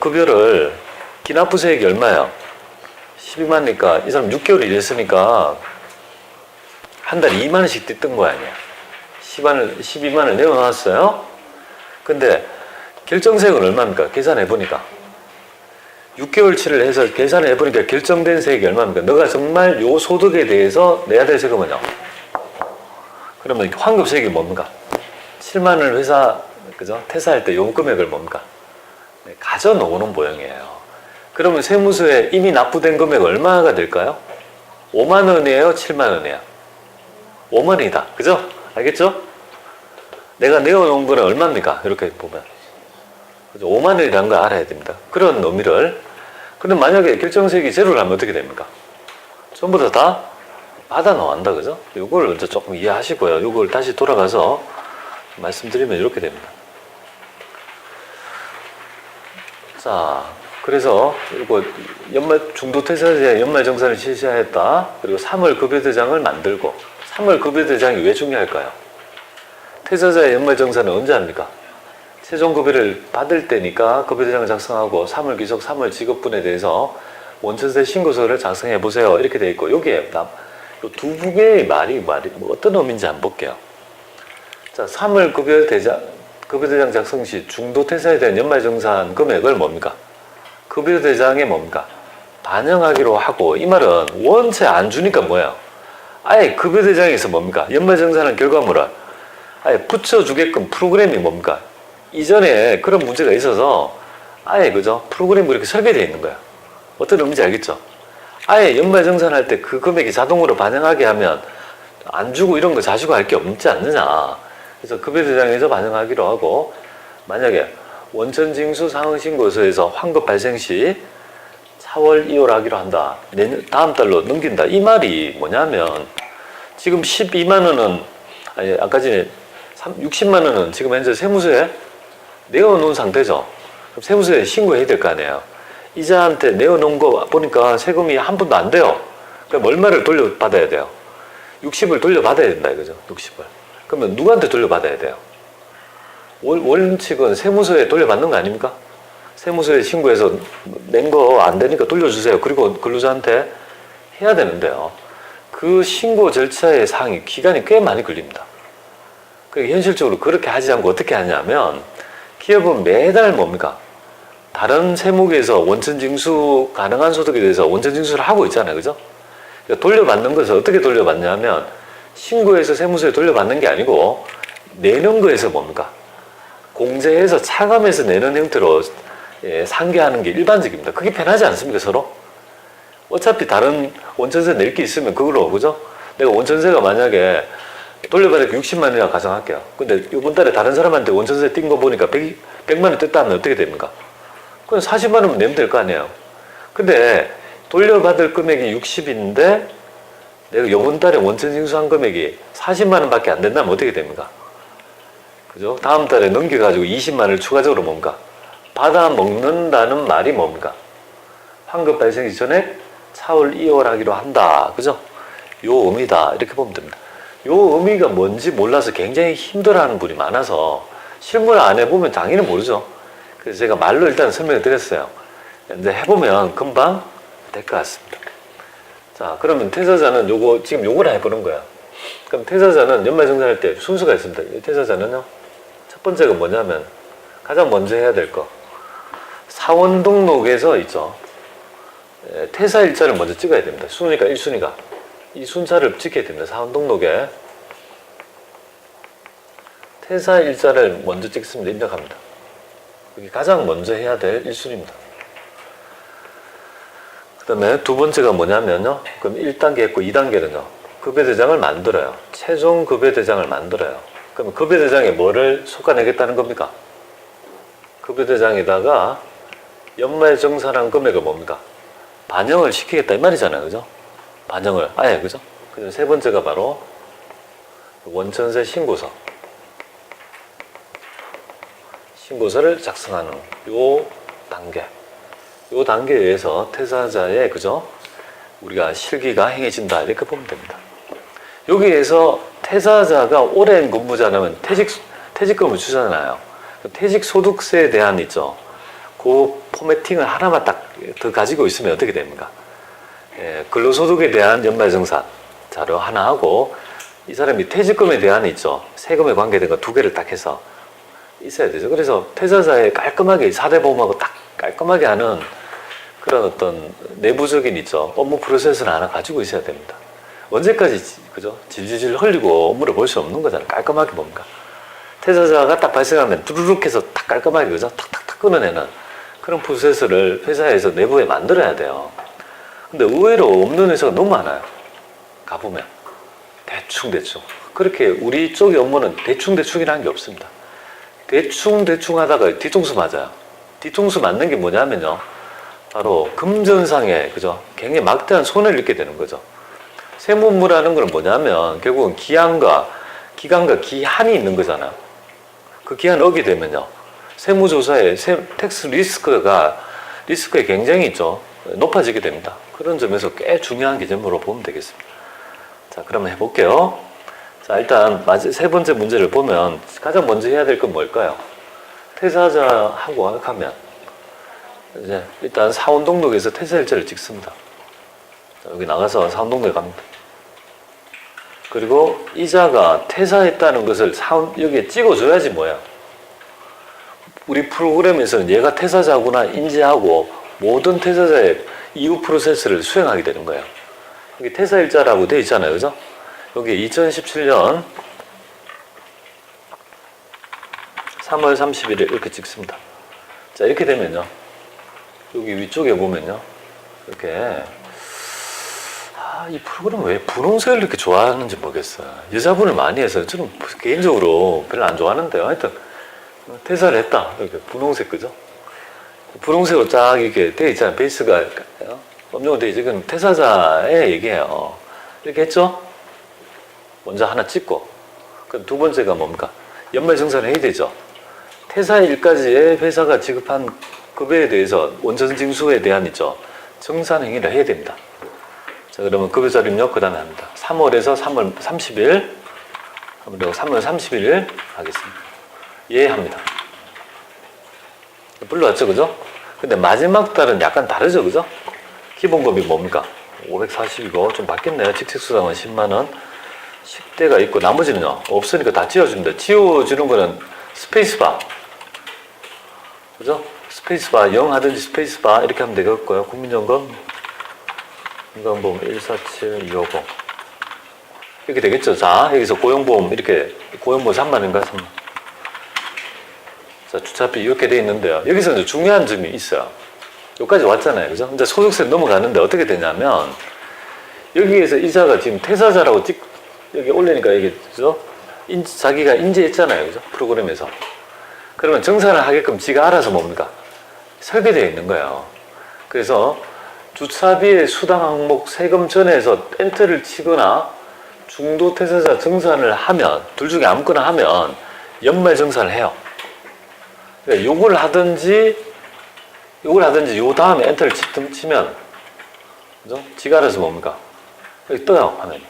급여를 기납부세액이 얼마예요? 12만이니까 이 사람 6개월 일했으니까 한 달에 2만 원씩 뜯던 거 아니야. 10만을 12만 원 내어놨어요. 근데 결정세액은 얼마입니까? 계산해 보니까 6개월치를 해서 계산해 보니까 결정된 세액이 얼마입니까? 너가 정말 요 소득에 대해서 내야 될 세금은요. 그러면 환급세액이 뭡니까? 7만 원을 회사 그죠? 퇴사할 때 요 금액을 뭡니까? 네, 가져 놓는 모형이에요. 그러면 세무서에 이미 납부된 금액 얼마가 될까요? 5만 원이에요? 7만 원이에요? 5만이다. 그죠? 알겠죠? 내가 내어놓은 거는 얼마입니까? 이렇게 보면. 그죠? 5만 원이라는 걸 알아야 됩니다. 그런 의미를. 근데 만약에 결정세액이 제로를 하면 어떻게 됩니까? 전부 다 다 받아 나온다. 그죠? 이걸 먼저 조금 이해하시고요. 이걸 다시 돌아가서 말씀드리면 이렇게 됩니다. 자, 그래서 이거 연말 중도 퇴사제 연말 정산을 실시하였다. 그리고 3월 급여대장을 만들고 3월 급여대장이 왜 중요할까요? 퇴사자의 연말 정산은 언제 합니까? 최종 급여를 받을 때니까 급여대장을 작성하고 3월 귀속 3월 직업분에 대해서 원천세 신고서를 작성해 보세요. 이렇게 돼 있고 여기에 두 개의 말이 말이 뭐 어떤 의미인지 한번 볼게요. 자, 3월 급여 대장 급여대장 작성 시 중도 퇴사에 대한 연말정산 금액을 뭡니까? 급여대장에 뭡니까? 반영하기로 하고 이 말은 원체 안 주니까 뭐예요? 아예 급여대장에서 뭡니까? 연말정산한 결과물을 아예 붙여주게끔 프로그램이 뭡니까? 이전에 그런 문제가 있어서 아예 그죠? 프로그램이 이렇게 설계되어 있는 거야. 어떤 의미인지 알겠죠? 아예 연말정산할 때 그 금액이 자동으로 반영하게 하면 안 주고 이런 거 자시고 할 게 없지 않느냐. 그래서 급여대장에서 반영하기로 하고 만약에 원천징수 상응신고서에서 환급 발생 시 4월 2월 하기로 한다. 내년 다음 달로 넘긴다. 이 말이 뭐냐면 지금 12만 원은 아니 아까 전에 60만 원은 지금 현재 세무서에 내어놓은 상태죠. 그럼 세무서에 신고해야 될 거 아니에요. 이자한테 내어놓은 거 보니까 세금이 한 푼도 안 돼요. 그럼 얼마를 돌려받아야 돼요? 60을 돌려받아야 된다 이거죠. 60을. 그러면 누구한테 돌려받아야 돼요? 원- 원칙은 세무서에 돌려받는 거 아닙니까? 세무서에 신고해서 낸 거 안 되니까 돌려주세요. 그리고 근로자한테 해야 되는데요. 그 신고 절차의 사항이 기간이 꽤 많이 걸립니다. 그 현실적으로 그렇게 하지 않고 어떻게 하냐면 기업은 매달 뭡니까? 다른 세무계에서 원천징수 가능한 소득에 대해서 원천징수를 하고 있잖아요. 그죠? 그러니까 돌려받는 것을 어떻게 돌려받냐면 신고해서 세무서에 돌려받는 게 아니고 내는 거에서 뭡니까? 공제해서 차감해서 내는 형태로 예, 상계하는 게 일반적입니다. 그게 편하지 않습니까, 서로? 어차피 다른 원천세 낼 게 있으면 그걸로, 그죠? 내가 원천세가 만약에 돌려받을 게 60만 원이라 가정할게요. 근데 이번 달에 다른 사람한테 원천세 띈 거 보니까 100, 100만 원 뜯다 하면 어떻게 됩니까? 그럼 40만 원은 내면 될 거 아니에요. 근데 돌려받을 금액이 60인데 내가 이번 달에 원천 징수한 금액이 40만 원밖에 안 된다면 어떻게 됩니까? 그죠? 다음 달에 넘겨가지고 20만 원을 추가적으로 뭡니까? 받아 먹는다는 말이 뭡니까? 환급 발생이 전에 4월 2월 하기로 한다. 그죠? 요 의미다. 이렇게 보면 됩니다. 요 의미가 뭔지 몰라서 굉장히 힘들어하는 분이 많아서 실무를 안 해보면 당연히 모르죠. 그래서 제가 말로 일단 설명을 드렸어요. 근데 해보면 금방 될 것 같습니다. 자, 그러면 퇴사자는 요거, 지금 요걸 해보는 거야. 그럼 퇴사자는 연말정산할 때 순서가 있습니다. 이 퇴사자는요, 첫 번째가 뭐냐면, 가장 먼저 해야 될 거. 사원 등록에서 있죠. 예, 퇴사 일자를 먼저 찍어야 됩니다. 순위가 1순위가. 이 순차를 지켜야 됩니다. 사원 등록에. 퇴사 일자를 먼저 찍습니다. 입력합니다. 그게 가장 먼저 해야 될 1순위입니다. 그 다음에 두 번째가 뭐냐면요. 그럼 1단계 했고 2단계는요. 급여대장을 만들어요. 최종 급여대장을 만들어요. 그럼 급여대장에 뭐를 솎아내겠다는 겁니까? 급여대장에다가 연말 정산한 금액을 뭡니까? 반영을 시키겠다 이 말이잖아요. 그죠? 반영을. 아예 그죠? 그래서 세 번째가 바로 원천세 신고서. 신고서를 작성하는 요 단계. 요 단계에 의해서 퇴사자의 그죠? 우리가 실기가 행해진다 이렇게 보면 됩니다. 여기에서 퇴사자가 오랜 근무자라면 퇴직 퇴직금을 주잖아요. 퇴직 소득세에 대한 있죠. 그 포매팅을 하나만 딱 더 가지고 있으면 어떻게 됩니까? 예, 근로소득에 대한 연말정산 자료 하나 하고 이 사람이 퇴직금에 대한 있죠. 세금에 관계된 거 두 개를 딱 해서 있어야 되죠. 그래서 퇴사자에 깔끔하게 4대 보험하고 딱 깔끔하게 하는 그런 어떤 내부적인 있죠. 업무 프로세스를 하나 가지고 있어야 됩니다. 언제까지 지- 그죠? 질질질 흘리고 업무를 볼 수 없는 거잖아요. 깔끔하게 뭡니까? 퇴사자가 딱 발생하면 두루룩 해서 딱 깔끔하게 그죠? 탁탁탁 끊어내는 그런 프로세스를 회사에서 내부에 만들어야 돼요. 근데 의외로 없는 회사가 너무 많아요. 가보면. 대충 대충. 그렇게 우리 쪽의 업무는 대충 대충이라는 게 없습니다. 대충 대충 하다가 뒤통수 맞아요. 뒤통수 맞는 게 뭐냐면요. 바로 금전상에 그죠? 굉장히 막대한 손해를 입게 되는 거죠. 세무업무라는 건 뭐냐면 결국은 기한과 기간과 기한이 있는 거잖아요. 그 기한 어기 되면요. 세무조사에 세, 텍스 리스크가 리스크가 굉장히 있죠. 높아지게 됩니다. 그런 점에서 꽤 중요한 개념으로 보면 되겠습니다. 자, 그러면 해볼게요. 자, 일단 세 번째 문제를 보면 가장 먼저 해야 될 건 뭘까요? 퇴사자하고 하면 이제 일단 사원등록에서 퇴사일자를 찍습니다. 자, 여기 나가서 사원등록에 갑니다. 그리고 이자가 퇴사했다는 것을 사원 여기에 찍어줘야지 뭐야. 우리 프로그램에서는 얘가 퇴사자구나 인지하고 모든 퇴사자의 이후 프로세스를 수행하게 되는 거예요. 여기 퇴사일자라고 돼 있잖아요. 그죠? 여기 2017년 3월 31일 이렇게 찍습니다. 자, 이렇게 되면요. 여기 위쪽에 보면요. 이렇게 아, 이 프로그램 왜 분홍색을 이렇게 좋아하는지 모르겠어요. 여자분을 많이 해서 저는 개인적으로 별로 안 좋아하는데요. 하여튼 퇴사를 했다. 이렇게 분홍색 그죠? 분홍색으로 쫙 이렇게 돼 있잖아요. 베이스가 어? 업무가 돼. 이건 퇴사자의 얘기예요. 이렇게 했죠? 먼저 하나 찍고 그럼 두 번째가 뭡니까? 연말 정산을 해야 되죠. 퇴사일까지의 회사가 지급한 급여에 대해서 원전 징수에 대한 있죠. 정산 행위를 해야 됩니다. 자, 그러면 급여자 입력 그 다음에 합니다. 3월에서 3월 30일, 3월 31일 하겠습니다. 예, 합니다. 불러왔죠, 그죠? 근데 마지막 달은 약간 다르죠, 그죠? 기본급이 뭡니까? 540이고 좀 바뀌었네요. 직책수당은 10만원. 10대가 있고 나머지는요 없으니까 다 지워줍니다. 지워주는 거는 스페이스바 그죠? 스페이스바 0 하든지 스페이스바 이렇게 하면 되겠고요. 국민연금 건강보험 147250 이렇게 되겠죠. 자 여기서 고용보험 이렇게 고용보험 3만 원인가 3만 자 주차비 이렇게 돼 있는데요. 여기서 이제 중요한 점이 있어요. 여기까지 왔잖아요. 그죠? 이제 소득세 넘어가는데 어떻게 되냐면 여기에서 이자가 지금 퇴사자라고 찍, 여기 올리니까 이게, 그죠? 인, 자기가 인지했잖아요. 그죠? 프로그램에서. 그러면 정산을 하게끔 지가 알아서 뭡니까? 설계되어 있는 거예요. 그래서 주차비의 수당 항목 세금 전에서 엔터를 치거나 중도 퇴사자 정산을 하면, 둘 중에 아무거나 하면 연말 정산을 해요. 그러니까 요걸 하든지, 요걸 하든지 요 다음에 엔터를 치- 치면, 그죠? 지가 알아서 뭡니까? 여기 떠요, 화면이.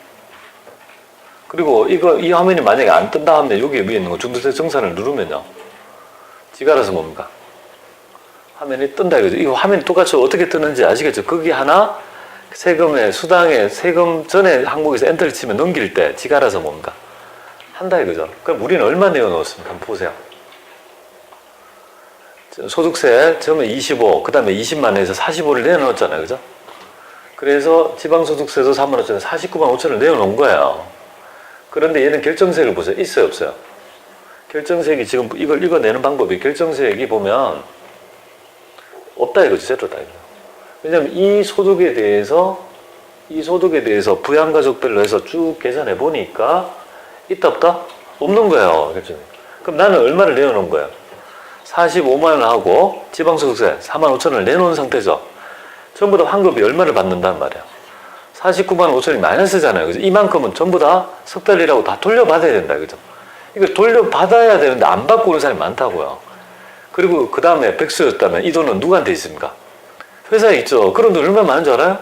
그리고 이거, 이 화면이 만약에 안 뜬다 하면 여기 위에 있는 거 중도세 정산을 누르면요. 지가 알아서 뭡니까? 화면이 뜬다 이거죠. 이 화면이 똑같이 어떻게 뜨는지 아시겠죠? 거기 하나 세금에, 수당에, 세금 전에 항목에서 엔터를 치면 넘길 때 지가 알아서 뭡니까? 한다 이거죠. 그럼 우리는 얼마 내어 넣었습니까? 한번 보세요. 소득세 처음에 25, 그 다음에 20만 에서 45를 내놓았잖아요. 그죠? 그래서 지방소득세도 3만 5천에 49만 5천을 내어놓은 거예요. 그런데 얘는 결정세를 보세요. 있어요, 없어요? 결정세액이 지금 이걸 읽어내는 방법이 결정세액이 보면 없다 이거죠. 제로다 이거. 왜냐면 이 소득에 대해서 이 소득에 대해서 부양가족별로 해서 쭉 계산해 보니까 있다 없다? 없는 거예요. 결정이. 그럼 나는 얼마를 내어놓은 거예요? 45만 원 하고 지방소득세 4만 5천을 내놓은 상태죠. 전부 다 환급이 얼마를 받는단 말이에요. 49만 5천이 마이너스잖아요. 그죠? 이만큼은 전부 다 석 달이라고 다 돌려받아야 된다. 그죠? 이거 돌려받아야 되는데 안 받고 오는 사람이 많다고요. 그리고 그 다음에 백수였다면 이 돈은 누구한테 있습니까? 회사에 있죠. 그런 돈 얼마나 많은 줄 알아요?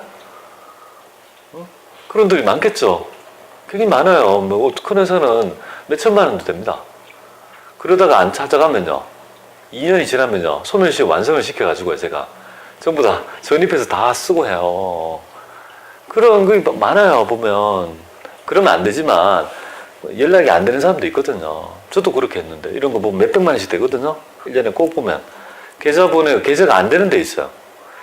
어? 그런 돈이 많겠죠. 굉장히 많아요. 뭐 큰 회사는 몇 천만 원도 됩니다. 그러다가 안 찾아가면요. 2년이 지나면요. 소멸시 완성을 시켜가지고요. 제가 전부 다 전입해서 다 쓰고 해요. 그런 게 많아요. 보면 그러면 안 되지만 연락이 안 되는 사람도 있거든요. 저도 그렇게 했는데 이런 거 보면 몇백만 원씩 되거든요. 1년에 꼭 보면 계좌번호 계좌가 안 되는 데 있어요.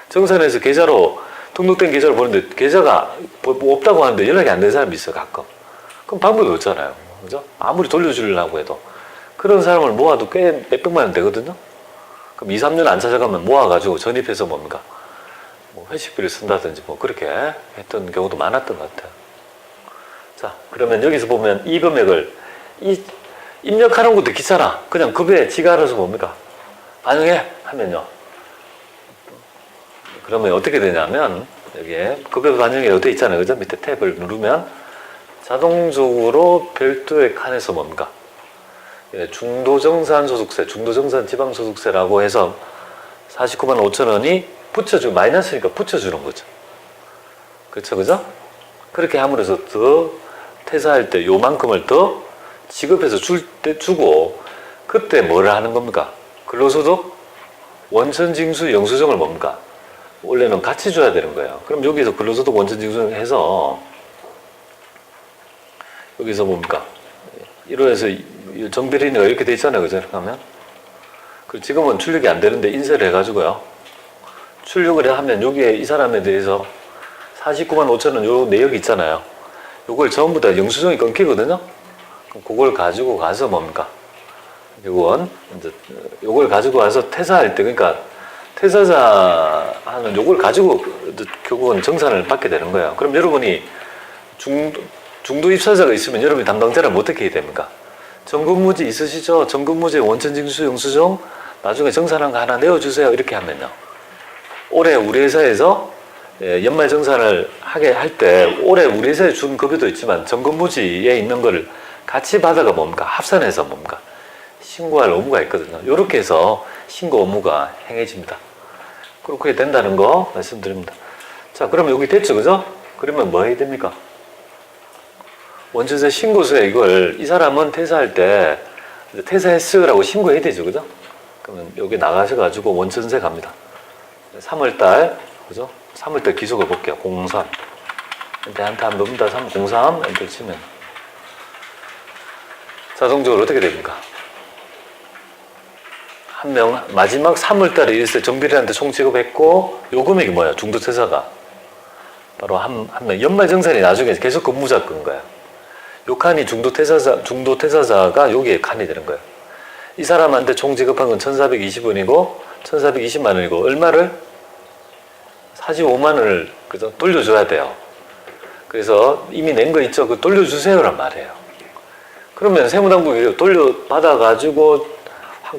정산에서 계좌로 등록된 계좌로 보는데 계좌가 뭐 없다고 하는데 연락이 안 되는 사람이 있어요. 가끔. 그럼 방법이 없잖아요. 그죠? 아무리 돌려주려고 해도. 그런 사람을 모아도 꽤 몇백만 원 되거든요. 그럼 2, 3년 안 찾아가면 모아가지고 전입해서 뭡니까? 뭐 회식비를 쓴다든지 뭐 그렇게 했던 경우도 많았던 것 같아요. 자, 그러면 여기서 보면 이 금액을 이 입력하는 것도 귀찮아. 그냥 급여에 지가 알아서 뭡니까? 반영해 하면요. 그러면 어떻게 되냐면 여기에 급여 반영이 어디 있잖아요. 그죠? 밑에 탭을 누르면 자동적으로 별도의 칸에서 뭡니까? 예, 중도정산 소득세, 중도정산 지방소득세라고 해서 49만 5천 원이 붙여주 마이너스니까 붙여주는 거죠. 그렇죠, 그죠? 그렇게 함으로써 더 퇴사할 때 요만큼을 더 지급해서 줄 때 주고 그때 뭘 하는 겁니까? 근로소득 원천징수 영수증을 뭡니까? 원래는 같이 줘야 되는 거예요. 그럼 여기서 근로소득 원천징수 해서 여기서 뭡니까? 1호에서 정비리니가 이렇게 돼 있잖아요. 그죠? 하면. 그 지금은 출력이 안 되는데 인쇄를 해가지고요. 출력을 하면 여기에 이 사람에 대해서 49만 5천 원 요 내역이 있잖아요. 요걸 전부 다 영수증이 끊기거든요. 그걸 가지고 가서 뭡니까? 요건 이제 요걸 가지고 와서 퇴사할 때 그러니까 퇴사자 하는 요걸 가지고 결국은 정산을 받게 되는 거예요. 그럼 여러분이 중 중도 입사자가 있으면 여러분이 담당자를 뭐 어떻게 해야 됩니까? 정근무지 있으시죠? 정근무지 원천징수 영수증 나중에 정산한 거 하나 내어주세요. 이렇게 하면요. 올해 우리 회사에서 예, 연말 정산을 하게 할 때 올해 우리 회사에 준 급여도 있지만 정근무지에 있는 거를 같이 받아가 뭡니까? 합산해서 뭡니까? 신고할 의무가 있거든요. 이렇게 해서 신고 의무가 행해집니다. 그렇게 된다는 거 말씀드립니다. 자, 그러면 여기 됐죠, 그죠? 그러면 뭐 해야 됩니까? 원천세 신고서에 이걸 이 사람은 퇴사할 때 퇴사했으라고 신고해야 되죠, 그죠? 그러면 여기 나가셔가지고 원천세 갑니다. 3월달, 그죠? 3월달 기속을 볼게요. 03. 한테 한 넣습니다. 3, 03, 엔터 치면. 자동적으로 어떻게 됩니까? 한 명, 마지막 3월달에 일세 정비리한테 총 지급했고, 요 금액이 뭐야? 중도퇴사가. 바로 한, 한 명. 연말정산이 나중에 계속 근무자 끈 거야. 요 칸이 중도퇴사자, 중도퇴사자가 여기에 칸이 되는 거예요. 이 사람한테 총 지급한 건 1,420원이고, 1,420만 원이고, 얼마를? 45만 원을 그죠? 돌려줘야 돼요. 그래서 이미 낸 거 있죠? 그 돌려주세요란 말이에요. 그러면 세무당국 이 돌려받아가지고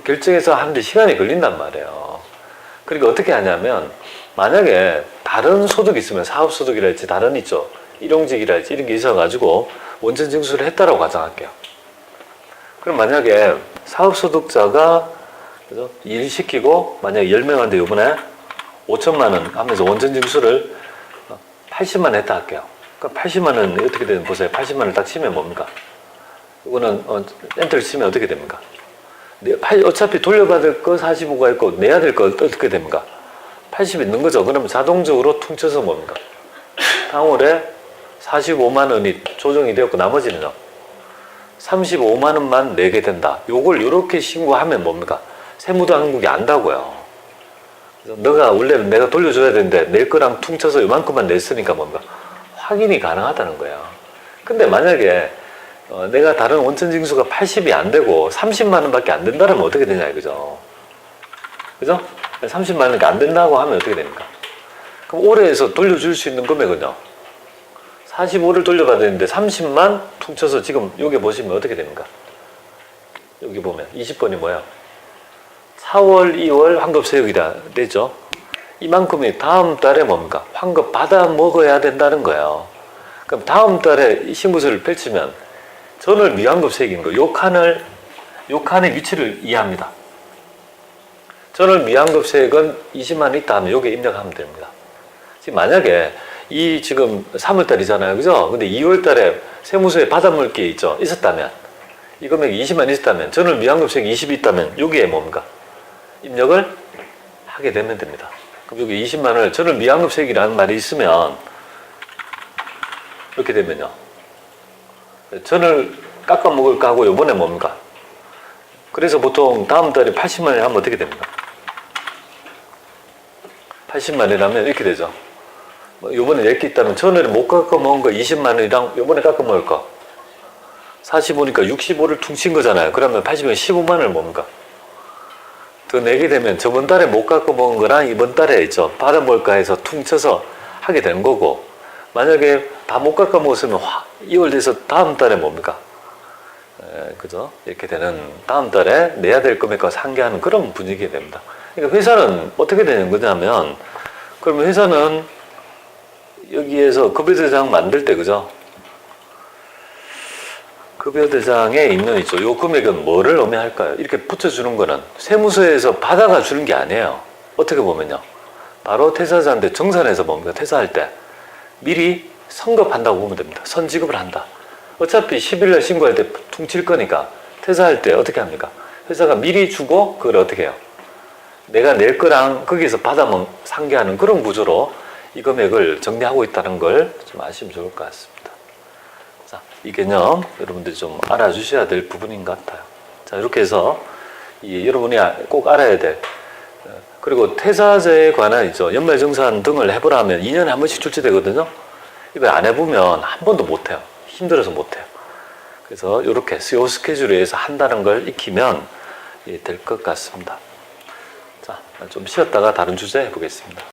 결정해서 하는데 시간이 걸린단 말이에요. 그러니까 어떻게 하냐면, 만약에 다른 소득이 있으면 사업소득이랄지 다른 있죠. 일용직이랄지 이런 게 있어가지고 원천 징수를 했다라고 가정할게요. 그럼 만약에 사업소득자가? 일 시키고 만약에 10명한테 요번에 5천만 원 하면서 원천 징수를 80만 원 했다 할게요. 그럼 80만 원 어떻게 되는 보세요. 80만 원을 딱 치면 뭡니까? 이거는 어, 엔터를 치면 어떻게 됩니까? 네, 팔- 어차피 돌려받을 거 45가 있고 내야 될 거 어떻게 됩니까? 80 있는 거죠. 그러면 자동적으로 퉁쳐서 뭡니까? 당월에 45만 원이 조정이 되었고 나머지는요. 35만 원만 내게 된다. 요걸 이렇게 신고하면 뭡니까? 세무당국이 안다고요. 그래서 너가 원래는 내가 돌려줘야 되는데 낼 거랑 퉁쳐서 요만큼만 냈으니까 뭔가 확인이 가능하다는 거예요. 근데 만약에 어, 내가 다른 원천 징수가 80이 안 되고 30만 원밖에 안 된다면 어떻게 되냐 이거죠. 그죠? 30만 원밖에 안 된다고 하면 어떻게 됩니까? 그럼 올해에서 돌려줄 수 있는 금액은요. 45를 돌려받았는데 30만 퉁쳐서 지금 여기 보시면 어떻게 됩니까? 여기 보면 20번이 뭐야? 4월, 2월 환급 세액이다 되죠. 이만큼이 다음 달에 뭡니까? 환급 받아 먹어야 된다는 거예요. 그럼 다음 달에 이 신고서를 펼치면 거. 요 칸을 요 칸의 위치를 이해합니다. 전월 미환급 세액은 20만 원 있다 하면 요게 입력하면 됩니다. 지금 만약에 이 지금 3월 달이잖아요. 그죠? 근데 2월 달에 세무서에 받아물 게 있죠. 있었다면 이 금액이 20만 있었다면 미환급 세액이 20이 있다면 여기에 뭡니까? 입력을 하게 되면 됩니다. 그럼 여기 20만 원을 저는 미환급세액이라는 말이 있으면 이렇게 되면요. 전을 깎아 먹을까 하고 요번에 뭡니까? 그래서 보통 다음 달에 80만 원이 하면 어떻게 됩니까? 80만 원이라면 이렇게 되죠. 뭐 요번에 낼게 있다면 전에 못 깎아 먹은 거 20만 원이랑 요번에 깎아 먹을 거 45니까 65를 퉁친 거잖아요. 그러면 80은 15만 원을 뭡니까? 더 내게 되면 저번 달에 못 깎아 먹은 거랑 이번 달에 있죠. 받아 먹을까 해서 퉁쳐서 하게 되는 거고 만약에 다 못 깎아 먹었으면 화, 2월 돼서 다음 달에 뭡니까? 에, 그죠? 이렇게 되는 다음 달에 내야 될 금액과 상계하는 그런 분위기가 됩니다. 그러니까 회사는 어떻게 되는 거냐면 그러면 회사는 여기에서 급여대장 만들 때 그죠? 급여대장에 있는 있죠. 요 금액은 뭐를 의미할까요? 이렇게 붙여주는 거는 세무서에서 받아가 주는 게 아니에요. 어떻게 보면요. 바로 퇴사자한테 정산해서 뭡니까? 퇴사할 때 미리 선급한다고 보면 됩니다. 선지급을 한다. 어차피 10일날 신고할 때 퉁칠 거니까 퇴사할 때 어떻게 합니까? 회사가 미리 주고 그걸 어떻게 해요? 내가 낼 거랑 거기서 받아먹 상계하는 그런 구조로 이 금액을 정리하고 있다는 걸 좀 아시면 좋을 것 같습니다. 자, 이 개념 여러분들이 좀 알아주셔야 될 부분인 것 같아요. 자, 이렇게 해서 이 여러분이 아- 꼭 알아야 될 어, 그리고 퇴사자에 관한 있죠. 연말정산 등을 해보라면 2년에 한 번씩 출제되거든요. 이거 안 해보면 한 번도 못 해요. 힘들어서 못 해요. 그래서 이렇게 요 스케줄에 의해서 한다는 걸 익히면 될 것 같습니다. 자, 좀 쉬었다가 다른 주제 해보겠습니다.